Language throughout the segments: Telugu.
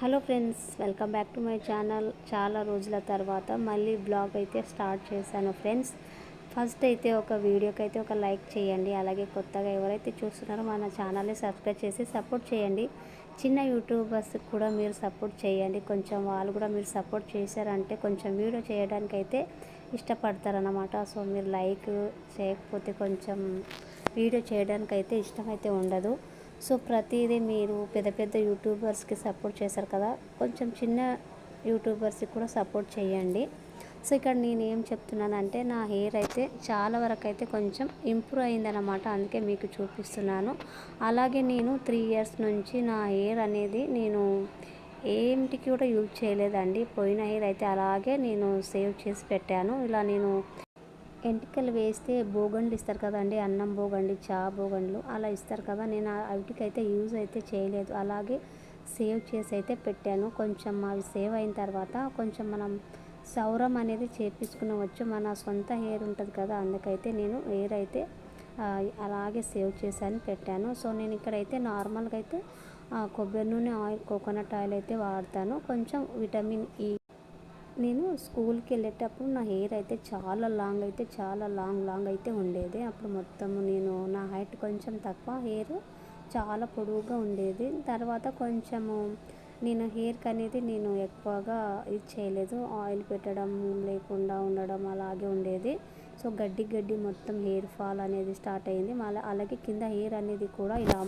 Hello friends welcome back to my channel. చాలా రోజుల తర్వాత మళ్ళీ బ్లాగ్ అయితే స్టార్ట్ చేశాను ఫ్రెండ్స్. ఫస్ట్ అయితే ఒక వీడియోకి అయితే ఒక లైక్ చేయండి. అలాగే కొత్తగా ఎవరైతే చూస్తున్నారో మన ఛానల్ని సబ్స్క్రైబ్ చేసి సపోర్ట్ చేయండి. చిన్న యూట్యూబర్స్ కూడా మీరు సపోర్ట్ చేయండి. కొంచెం వాళ్ళు కూడా మీరు సపోర్ట్ చేశారంటే కొంచెం వీడియో చేయడానికి అయితే ఇష్టపడతారనమాట సో మీరు లైక్ చేయకపోతే కొంచెం వీడియో చేయడానికి అయితే ఇష్టమైతే ఉండదు. సో ప్రతిదీ మీరు పెద్ద పెద్ద యూట్యూబర్స్కి సపోర్ట్ చేశారు కదా కొంచెం చిన్న యూట్యూబర్స్కి కూడా సపోర్ట్ చేయండి. సో ఇక్కడ నేను ఏం చెప్తున్నానంటే నా హెయిర్ అయితే చాలా వరకు అయితే కొంచెం ఇంప్రూవ్ అయిందనమాట అందుకే మీకు చూపిస్తున్నాను. అలాగే నేను త్రీ ఇయర్స్ నుంచి నా హెయిర్ అనేది నేను ఏంటికి కూడా యూజ్ చేయలేదండి. పోయిన హెయిర్ అయితే అలాగే నేను సేవ్ చేసి పెట్టాను. ఇలా నేను ఎంటికలు వేస్తే బోగండ్లు ఇస్తారు కదండి అన్నం బోగండి చా బోగండ్లు అలా ఇస్తారు కదా నేను వాటికైతే యూజ్ అయితే చేయలేదు. అలాగే సేవ్ చేసి అయితే పెట్టాను. కొంచెం అవి సేవ్ అయిన తర్వాత కొంచెం మనం సౌరం అనేది చేపించుకునవచ్చు. మన సొంత హెయిర్ ఉంటుంది కదా అందుకైతే నేను హెయిర్ అయితే అలాగే సేవ్ చేశాను పెట్టాను. సో నేను ఇక్కడైతే నార్మల్గా అయితే ఆ, కొబ్బరి నూనె ఆయిల్ కోకోనట్ ఆయిల్ అయితే వాడతాను. కొంచెం విటమిన్ ఈ నేను స్కూల్కి వెళ్ళేటప్పుడు నా హెయిర్ అయితే చాలా లాంగ్ అయితే చాలా లాంగ్ లాంగ్ అయితే ఉండేది. అప్పుడు మొత్తం నేను నా హైట్ కొంచెం తక్కువ హెయిర్ చాలా పొడవుగా ఉండేది. తర్వాత కొంచెము నేను హెయిర్కి అనేది నేను ఎక్కువగా ఇది చేయలేదు. ఆయిల్ పెట్టడం లేకుండా ఉండడం అలాగే ఉండేది. సో గడ్డి గడ్డి మొత్తం హెయిర్ ఫాల్ అనేది స్టార్ట్ అయింది. మళ్ళీ అలాగే కింద హెయిర్ అనేది కూడా ఇలా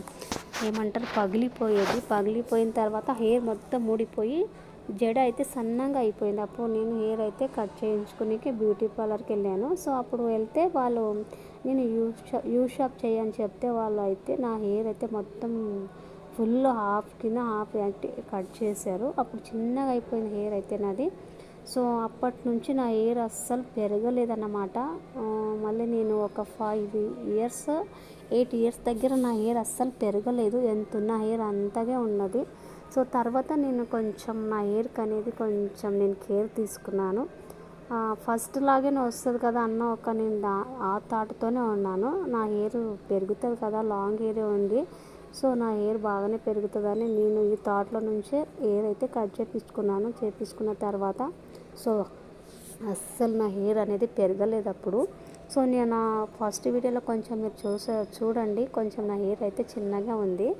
ఏమంటారు పగిలిపోయేది. పగిలిపోయిన తర్వాత హెయిర్ మొత్తం ఊడిపోయి జడ అయితే సన్నగా అయిపోయింది. అప్పుడు నేను హెయిర్ అయితే కట్ చేయించుకునేకి బ్యూటీ పార్లర్కి వెళ్ళాను. సో అప్పుడు వెళ్తే వాళ్ళు నేను యూ షాప్ యూ షాప్ చేయని చెప్తే వాళ్ళు అయితే నా హెయిర్ అయితే మొత్తం ఫుల్ హాఫ్ కింద హాఫ్ కట్ చేశారు. అప్పుడు చిన్నగా అయిపోయింది హెయిర్ అయితే నాది. సో అప్పటి నుంచి నా హెయిర్ అస్సలు పెరగలేదన్నమాట. మళ్ళీ నేను ఒక ఫైవ్ ఇయర్స్ ఎయిట్ ఇయర్స్ దగ్గర నా హెయిర్ అస్సలు పెరగలేదు. ఎంత ఉన్న హెయిర్ అంతగా ఉన్నది. సో తర్వాత నేను కొంచెం నా హెయిర్కి అనేది కొంచెం నేను కేర్ తీసుకున్నాను. ఫస్ట్ లాగానే వస్తుంది కదా అన్న ఒక నేను దా- ఆ థాట్తోనే ఉన్నాను. నా హెయిర్ పెరుగుతుంది కదా లాంగ్ హెయిర్ ఉంది. సో నా హెయిర్ బాగానే పెరుగుతుందని నేను ఈ థాట్లో నుంచే హెయిర్ అయితే కట్ చేపించుకున్నాను చేపించుకున్న తర్వాత సో అస్సలు నా హెయిర్ అనేది పెరగలేదు అప్పుడు. సో నేను నా ఫస్ట్ వీడియోలో కొంచెం మీరు చూసే చూడండి కొంచెం నా హెయిర్ అయితే చిన్నగా ఉంది.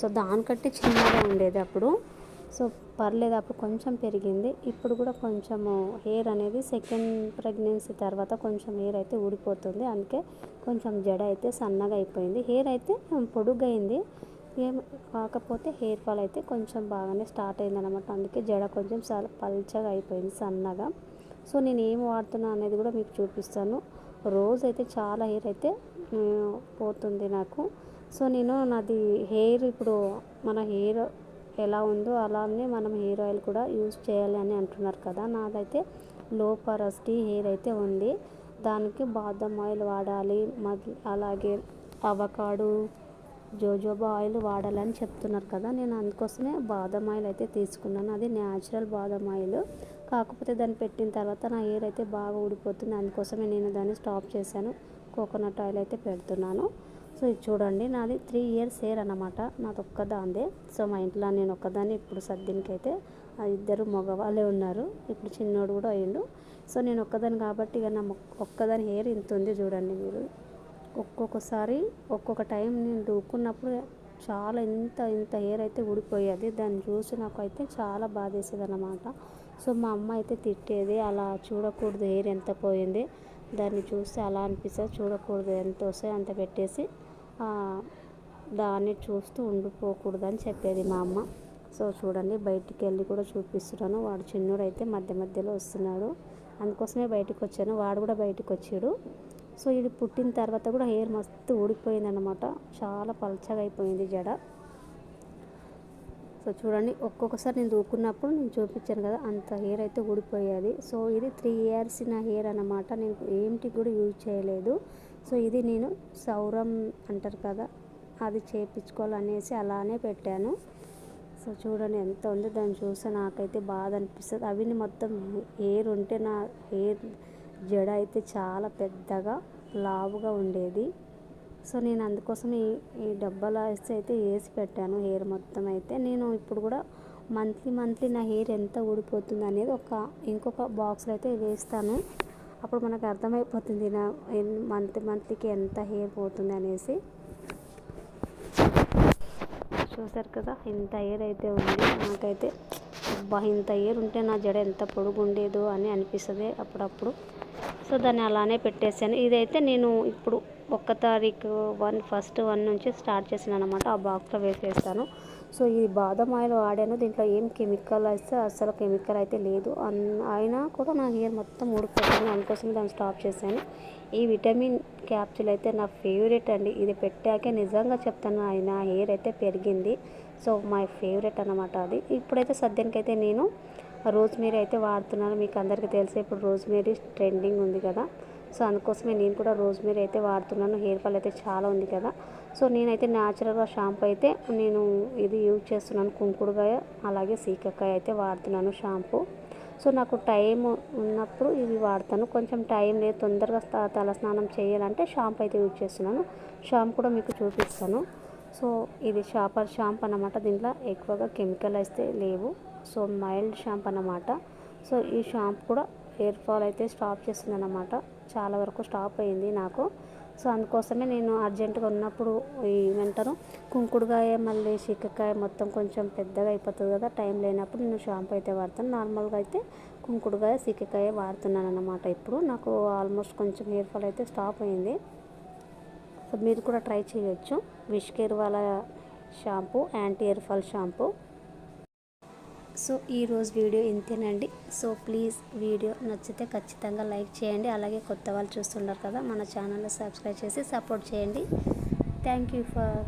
సో దానికంటే చిన్నగా ఉండేది అప్పుడు. సో పర్లేదు అప్పుడు కొంచెం పెరిగింది. ఇప్పుడు కూడా కొంచెము హెయిర్ అనేది సెకండ్ ప్రెగ్నెన్సీ తర్వాత కొంచెం హెయిర్ అయితే ఊడిపోతుంది. అందుకే కొంచెం జడ అయితే సన్నగా అయిపోయింది. హెయిర్ అయితే పొడుగైంది. ఏం కాకపోతే హెయిర్ ఫాల్ అయితే కొంచెం బాగానే స్టార్ట్ అయింది అనమాట అందుకే జడ కొంచెం చాలా పల్చగా అయిపోయింది సన్నగా. సో నేను ఏం వాడుతున్నా అనేది కూడా మీకు చూపిస్తాను. రోజు అయితే చాలా హెయిర్ అయితే పోతుంది నాకు. సో నేను నాది హెయిర్ ఇప్పుడు మన హెయిర్ ఎలా ఉందో అలానే మనం హెయిర్ ఆయిల్ కూడా యూజ్ చేయాలి అని అంటున్నారు కదా. నాదైతే లో పరస్టీ హెయిర్ అయితే ఉంది. దానికి బాదం ఆయిల్ వాడాలి అలాగే అవకాడు జోజోబా ఆయిల్ వాడాలని చెప్తున్నారు కదా. నేను అందుకోసమే బాదం ఆయిల్ అయితే తీసుకున్నాను. అది న్యాచురల్ బాదం ఆయిల్. కాకపోతే దాన్ని పెట్టిన తర్వాత నా హెయిర్ అయితే బాగా ఊడిపోతుంది. అందుకోసమే నేను దాన్ని స్టాప్ చేశాను. కోకోనట్ ఆయిల్ అయితే పెడుతున్నాను. సో ఇది చూడండి. నాది త్రీ ఇయర్స్ హెయిర్ అన్నమాట. నాది ఒక్కదాందే సో మా ఇంట్లో నేను ఒక్కదాన్ని ఇప్పుడు సద్దినికి ఇద్దరు మగవాళ్ళే ఉన్నారు. ఇప్పుడు చిన్నోడు కూడా అయ్యిండు. సో నేను ఒక్కదాన్ని కాబట్టి ఇక నా ఒక్కదాని హెయిర్ ఇంత ఉంది చూడండి మీరు. ఒక్కొక్కసారి ఒక్కొక్క టైం నేను దూకున్నప్పుడు చాలా ఇంత ఇంత హెయిర్ అయితే ఊడిపోయేది. దాన్ని చూసి నాకు అయితే చాలా బాధేసేది అన్నమాట సో మా అమ్మ అయితే తిట్టేది. అలా చూడకూడదు హెయిర్ ఎంత పోయింది. దాన్ని చూస్తే అలా అనిపిస్తుంది. చూడకూడదు ఎంత వస్తే అంత పెట్టేసి దాన్ని చూస్తూ ఉండిపోకూడదు అని చెప్పేది మా అమ్మ. సో చూడండి బయటికి వెళ్ళి కూడా చూపిస్తున్నాను. వాడు చిన్నోడు అయితే మధ్య మధ్యలో వస్తున్నాడు. అందుకోసమే బయటికి వచ్చాను. వాడు కూడా బయటకు వచ్చాడు. సో ఇది పుట్టిన తర్వాత కూడా హెయిర్ మస్తు ఊడిపోయింది అనమాట చాలా పలచగా అయిపోయింది జడ. సో చూడండి ఒక్కొక్కసారి నేను దూకున్నప్పుడు నేను చూపించాను కదా అంత హెయిర్ అయితే ఊడిపోయేది. సో ఇది త్రీ ఇయర్స్ నా హెయిర్ అన్నమాట. నేను ఏంటి కూడా యూజ్ చేయలేదు. సో ఇది నేను సౌరం అంటారు కదా అది చేయించుకోవాలనేసి అలానే పెట్టాను. సో చూడండి ఎంత ఉంది దాన్ని చూస్తే నాకైతే బాధ అనిపిస్తుంది. అవి మొత్తం హెయిర్ ఉంటే నా హెయిర్ జడ అయితే చాలా పెద్దగా లావుగా ఉండేది. సో నేను అందుకోసం ఈ ఈ డబ్బాలో అయితే వేసి పెట్టాను హెయిర్ మొత్తం అయితే. నేను ఇప్పుడు కూడా మంత్లీ మంత్లీ నా హెయిర్ ఎంత ఊడిపోతుంది అనేది ఒక ఇంకొక బాక్స్లో అయితే వేస్తాను. అప్పుడు మనకు అర్థమైపోతుంది నా మంత్ మంత్లీకి ఎంత హెయిర్ పోతుంది అనేసి. చూసారు కదా ఇంత హెయిర్ అయితే ఉంది. నాకైతే అబ్బా ఇంత హెయిర్ ఉంటే నా జడ ఎంత పొడుగు ఉండేదో అని అనిపిస్తుంది అప్పుడప్పుడు. సో దాన్ని అలానే పెట్టేశాను ఇదైతే నేను ఇప్పుడు ఒక్క తారీఖు వన్ ఫస్ట్ వన్ నుంచి స్టార్ట్ చేసాను అనమాట ఆ బాక్స్లో వేసేస్తాను. సో ఈ బాదం ఆయిల్ వాడాను. దీంట్లో ఏం కెమికల్ అయితే అసలు కెమికల్ అయితే లేదు. అన్ అయినా కూడా నా హెయిర్ మొత్తం ఊడిపోతుంది. అందుకోసం దాన్ని స్టాప్ చేశాను. ఈ విటమిన్ క్యాప్సూల్ అయితే నా ఫేవరెట్ అండి. ఇది పెట్టాకే నిజంగా చెప్తాను. నా హెయిర్ అయితే పెరిగింది. సో మై ఫేవరెట్ అనమాట అది. ఇప్పుడైతే సద్యానికైతే నేను రోజ్మేరీ అయితే వాడుతున్నాను. మీకు అందరికీ తెలిసే ఇప్పుడు రోజ్మేరీ ట్రెండింగ్ ఉంది కదా. సో అందుకోసమే నేను కూడా రోజ్మేరీ అయితే వాడుతున్నాను. హెయిర్ ఫాల్ అయితే చాలా ఉంది కదా. సో నేనైతే న్యాచురల్గా షాంపూ అయితే నేను ఇది యూజ్ చేస్తున్నాను. కుంకుడుకాయ అలాగే సీకకాయ అయితే వాడుతున్నాను షాంపూ. సో నాకు టైం ఉన్నప్పుడు ఇవి వాడతాను. కొంచెం టైం లేదు తొందరగా తల స్నానం చేయాలంటే షాంపూ అయితే యూజ్ చేస్తున్నాను. షాంపూ కూడా మీకు చూపిస్తాను. సో ఇది షాపర్ షాంపూ అన్నమాట. దీంట్లో ఎక్కువగా కెమికల్ అయితే లేవు. సో మైల్డ్ షాంపూ అన్నమాట. సో ఈ షాంపూ కూడా హెయిర్ ఫాల్ అయితే స్టాప్ చేస్తుంది అన్నమాట. చాలా వరకు స్టాప్ అయింది నాకు. సో అందుకోసమే నేను అర్జెంటుగా ఉన్నప్పుడు ఈ ఏమంటారు కుంకుడుకాయ మళ్ళీ చిక్కకాయ మొత్తం కొంచెం పెద్దగా అయిపోతుంది కదా టైం లేనప్పుడు నేను షాంపూ అయితే వాడతాను. నార్మల్గా అయితే కుంకుడుకాయ చిక్కకాయ వాడుతున్నాను అనమాట ఇప్పుడు. నాకు ఆల్మోస్ట్ కొంచెం హెయిర్ ఫాల్ అయితే స్టాప్ అయింది. సో మీరు కూడా ట్రై చేయొచ్చు. విష్ కేర్ వాళ్ళ shampoo anti hair fall shampoo. So ఈరోజు వీడియో ఇంతేనండి. సో ప్లీజ్ వీడియో నచ్చితే ఖచ్చితంగా లైక్ చేయండి. అలాగే కొత్త వాళ్ళు చూస్తున్నారు కదా మన ఛానల్ని సబ్స్క్రైబ్ చేసి సపోర్ట్ చేయండి. Thank you for